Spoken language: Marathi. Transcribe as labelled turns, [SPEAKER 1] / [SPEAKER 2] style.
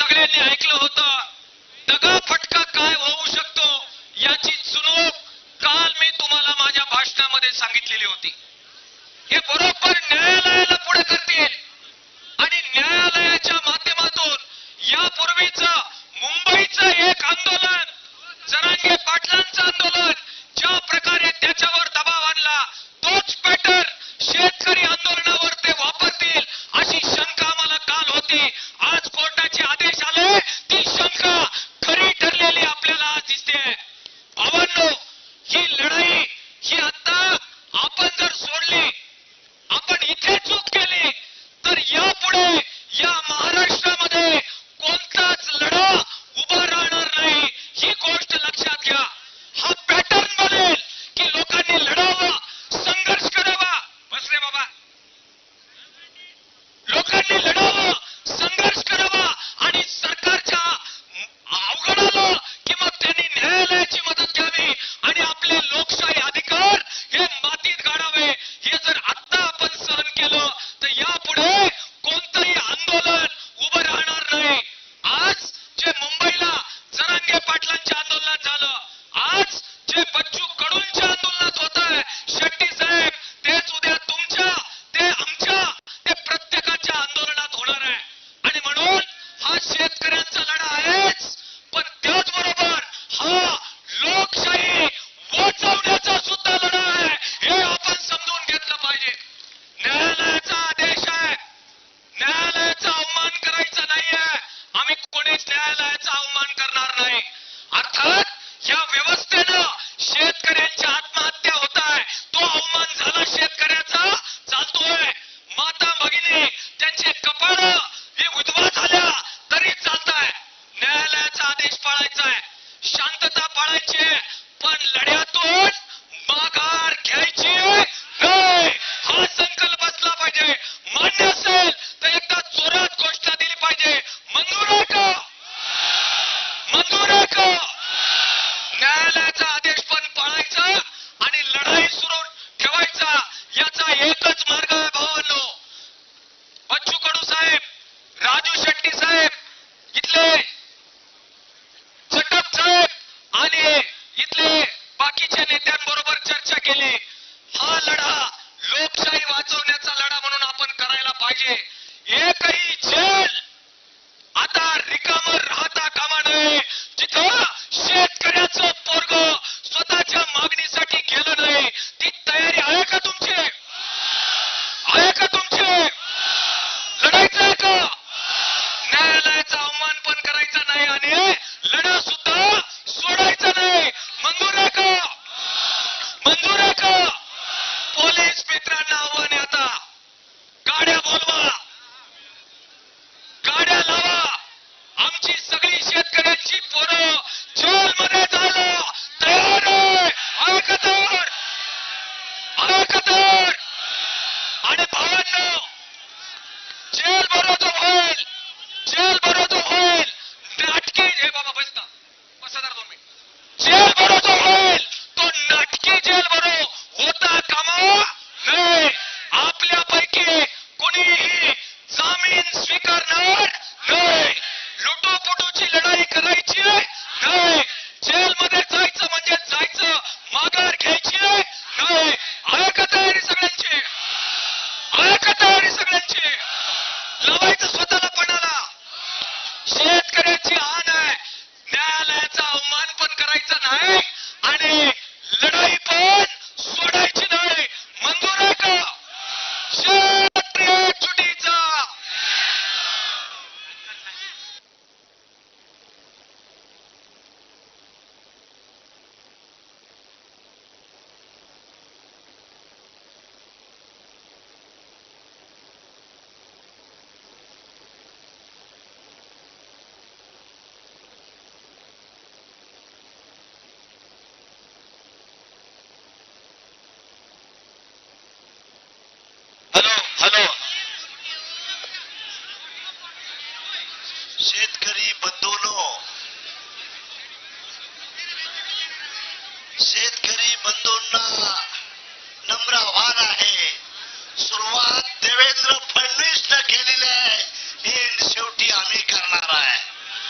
[SPEAKER 1] सगळ्यांनी ऐकलं होतं. दगा फटका काय होऊ शकतो याची चुनोप काल मी तुम्हाला माझ्या भाषणामध्ये सांगितलेली होती. हे बरोबर न्यायालयाला पुढे करतील आणि न्यायालयाच्या माध्यमातून यापूर्वीच मुंबईचं एक आंदोलन जरांगे पाटलांचं आंदोलन इथे चूक केली तर यापुढे या महाराष्ट्रामध्ये कोणताच लढा उभा राहणार नाही. ही गोष्ट लक्षात घ्या. पाटलांच्या आंदोलनात झालं. आज जे बच्चू कडूंच्या आंदोलनात होत आहे शेट्टी साहेब तेच उद्या तुमच्या ते आमच्या ते प्रत्येकाच्या आंदोलनात होणार आहे. आणि म्हणून हा शेतकऱ्यांचा लढा आहेच पण त्याचबरोबर हा लोकशाही वाचवण्याचा सुद्धा लढा आहे हे आपण समजून घेतलं पाहिजे. न्यायालयाचा आदेश आहे. न्यायालयाचा अवमान करायचा नाहीये. आम्ही कोणीच न्यायालयाचा अवमान करणार नाही. अर्थात या व्यवस्थेनं शेतकऱ्यांची आत्महत्या होत आहे तो अवमान झाला शेतकऱ्याचा चालतोय. माता भगिनी त्यांचे कपाळ हे उद्वा झाल्या तरी चालत आहे न्यायालयाचा आदेश पाळायचा आहे शांतता पाळायची आहे, पण लढ्यातून माघार घ्यायची नाही. हा संकल्प असला पाहिजे. मान्य असेल तर एकदा जोरात घोषणा दिली पाहिजे. मंजूर आहे का? मंजूर आहे का? न्यायालयाचा आदेश पण पाळायचा आणि लढाई सुरू ठेवायचा याचा एकच मार्ग आहे भावांनो. बच्चू कडू साहेब राजू शेट्टी साहेब इथले चटप साहेब आणि इथले बाकीच्या नेत्यांबरोबर चर्चा केली. हा लढा लोकशाही वाचवण्याचा लढा म्हणून आपण करायला पाहिजे. एकही जेल आता रिकामर राहता कामा नये. जिथं शेतकऱ्याचं मागणीसाठी गेलो नाही. ती तयारी आहे का तुमची? आहे का तुमची? लढायचं आहे का? न्यायालयाचा अवमान पण करायचा नाही आणि लढा सुद्धा सोडायचा नाही. मंजूर आहे का? मंजूर आहे का? पोलीस मित्रांना आव्हान आहे आता. गाड्या बोलवा. गाड्या लावा. आमची सगळी शेतकऱ्यांची पोरं जेलमध्ये झालं तयार आहे आहे का तयार आहे का तयार आणि भावांनो जेल भरो जो होईल. जेल भरो जो होईल. नाटकी हे बाबा बसता बसणार दोन मिनिट. जेल भरो जो होईल. तो नाटकी जेल भरो. होता कामा नाही आपल्यापैकी कोणीही जामीन स्वीकारणार नाही लुटूपुटूची लढाई करायची नाही जेलमध्ये जायचं म्हणजे जायचं. माघार घ्यायची नाही आहे का तयारी सगळ्यांची. आहे तयारी सगळ्यांची. लावायचं स्वतःला पणाला शेतकऱ्याची हान आहे. न्यायालयाचा अवमान पण करायचा नाही आणि लढाई पण सोडायची
[SPEAKER 2] हॅलो. शेतकरी बंधूनो. शेतकरी बंधूंना नम्र आव्हान आहे. सुरुवात देवेंद्र फडणवीस न केलेली आहे. हे शेवटी आम्ही करणार आहे.